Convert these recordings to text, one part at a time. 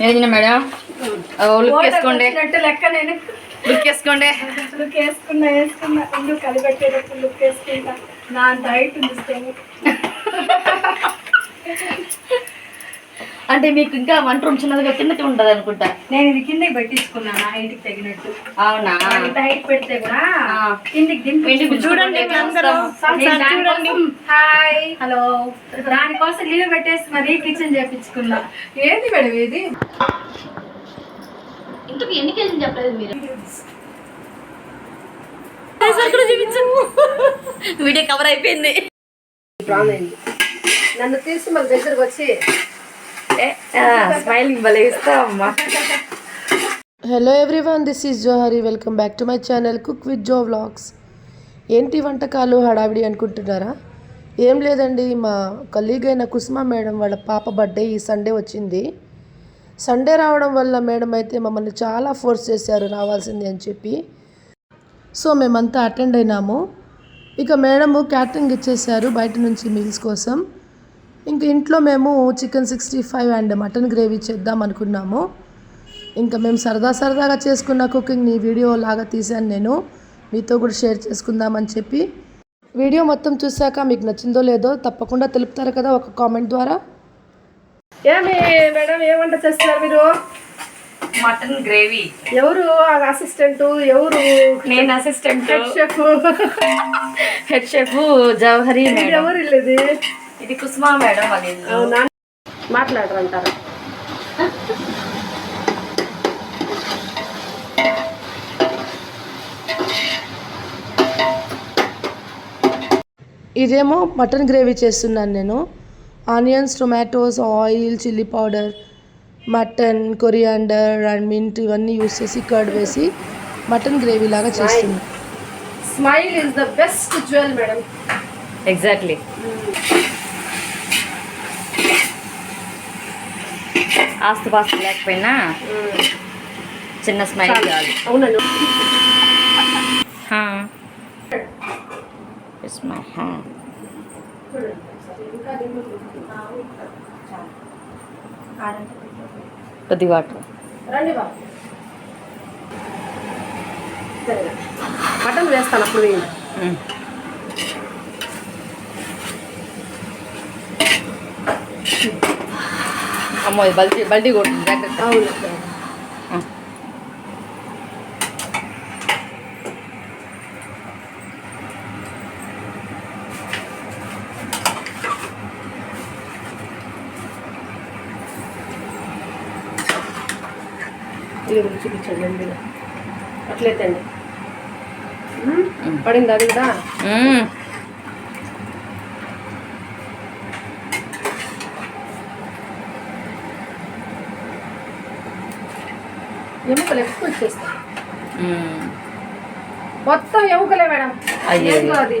ఏదిన madam. Look వేసుకోండి. లెక్క నేను. లుక్ వేసుకోండి. లుక్ వేసుకున్నా వేసుకున్నా. ఇల్లు కలిపెట్టేటప్పుడు లుక్ వేసుకుంటా. నా హైట్ ఉంది. అంటే మీకు ఇంకా వంట రూమ్ చిన్నదిగా కిందకి ఉంటుంది అనుకుంటా. నేను ఇది కిందకి పెట్టించుకున్నా నా హైట్కి తగినట్టు. అవునా? ఇంత హైట్ పెడితే కూడా ఆ. కిందికి దింపి. ఇంటికి చూడండి దానికోసం హాయ్. హలో. దానికోసం లీవ్ పెట్టేసి మరి కిచెన్ చేపించుకున్నా. ఏంది మేడం ఇది? ఇంతకు ఎన్ని కేజీలు చెప్పలేదు మీరు? వీడియో కవర్ అయిపోయింది. నన్ను తీసి మన దగ్గరకు వచ్చి స్మైలింగ్ భలే ఇస్తా hello everyone this is Johari welcome back to my channel cook with Jo vlogs ఏంటి వంటకాలు హడావిడి అనుకుంటున్నారా? ఏం లేదండి మా కలీగ్ అయిన కుసుమ మేడం వాళ్ళ పాప బర్త్డే ఈ సండే వచ్చింది. సండే రావడం వల్ల మేడం అయితే మమ్మల్ని చాలా ఫోర్స్ చేశారు రావాల్సింది అని చెప్పి. సో మేమంతా అటెండ్ అయినాము. ఇక మేడము క్యాటరింగ్ ఇచ్చేసారు బయట నుంచి మీల్స్ కోసం. ఇంక ఇంట్లో మేము chicken sixty five and mutton gravy చేద్దాం అనుకున్నాము. ఇంకా మేము సరదా సరదాగా చేసుకున్న కుకింగ్ని వీడియో లాగా తీశాను నేను. మీతో కూడా షేర్ చేసుకుందామని చెప్పి. వీడియో మొత్తం చూశాక మీకు నచ్చిందో లేదో తప్పకుండా తెలుపుతారు కదా ఒక కామెంట్ ద్వారా. ఏమి మేడం ఏ వంట చేస్తున్నారు మీరు? Mutton gravy. ఎవరు అసిస్టెంట్? ఎవరు? నేను assistant. Chef. Head chef Jawahari madam. ఎవరు ఇల్లేది ఇది కుసుమా మేడం వాళ్ళ ఇల్లు. అవునా? మాట్లాడరంటారా? ఇదేమో మటన్ గ్రేవీ చేస్తున్నాను నేను. Onions tomatoes oil chilli powder mutton coriander and mint ఇవన్నీ యూస్ చేసి కర్డ్ వేసి మటన్ గ్రేవీ లాగా చేస్తున్నాను smile is the best jewel madam exactly ఆస్తు పాస్తు లేకపోయినా చిన్న స్మైల్ hand. కొద్ది వాటర్. మటన్ వేస్తాను అప్పుడు అమ్మో ఇది బల్టీ బల్టీ కొడుతుంది జాగ్రత్త. చూపించండి అట్లయితే అండి పడింది అది కూడా? ఎముకలు ఎక్కువ వచ్చేస్తాయి. మొత్తం ఎముకలే మేడం. అది.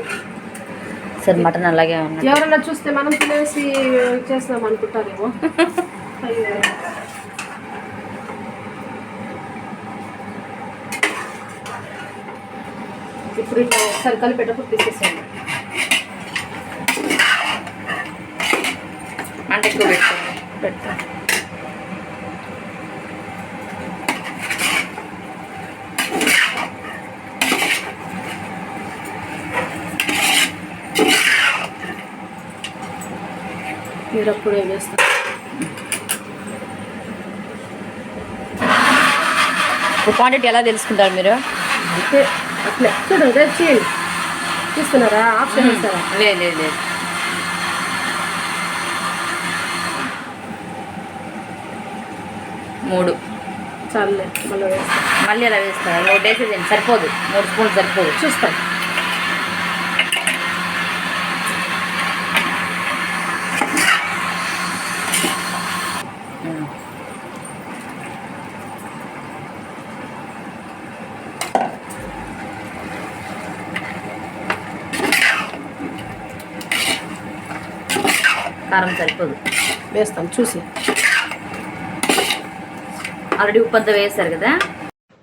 సరే మటన్ అలాగే ఉన్నది ఎవరన్నా చూస్తే మనం తినేసి చేస్తాం అనుకుంటారేమో. ఇప్పుడు ఇట్లా ఒకసారి కలిపేటప్పుడు తీసేసేయండి. అంటే ఎక్కువ పెడతా. మీరు అప్పుడు ఏం చేస్తారు క్వాంటిటీ ఎలా తెలుసుకుంటారు మీరు? అంతే అట్లే. చూడు రేపు చేయండి చూస్తున్నారా ఆప్షన్ ఇస్తారా లేదు లేదు లేదు మూడు. చాలులే మళ్ళీ వేస్తాం. మళ్ళీ ఎలా వేస్తారు మూడు వేసేది సరిపోదు. మూడు స్పూన్లు సరిపోదు. చూస్తాం. కారం సరిపోదు. వేస్తాం చూసి. ఆల్రెడీ ఉప్పు అంతా వేస్తారు కదా?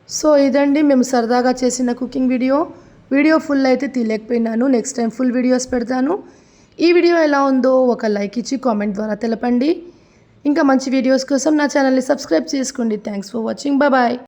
సో ఇదండి మేము సరదాగా చేసిన కుకింగ్ వీడియో. వీడియో ఫుల్ అయితే తీయలేకపోయినాను. నెక్స్ట్ టైం ఫుల్ వీడియోస్ పెడతాను. ఈ వీడియో ఎలా ఉందో ఒక లైక్ ఇచ్చి కామెంట్ ద్వారా తెలపండి. ఇంకా మంచి వీడియోస్ కోసం నా ఛానల్ని సబ్స్క్రైబ్ చేసుకోండి. Thanks for watching. బాయ్.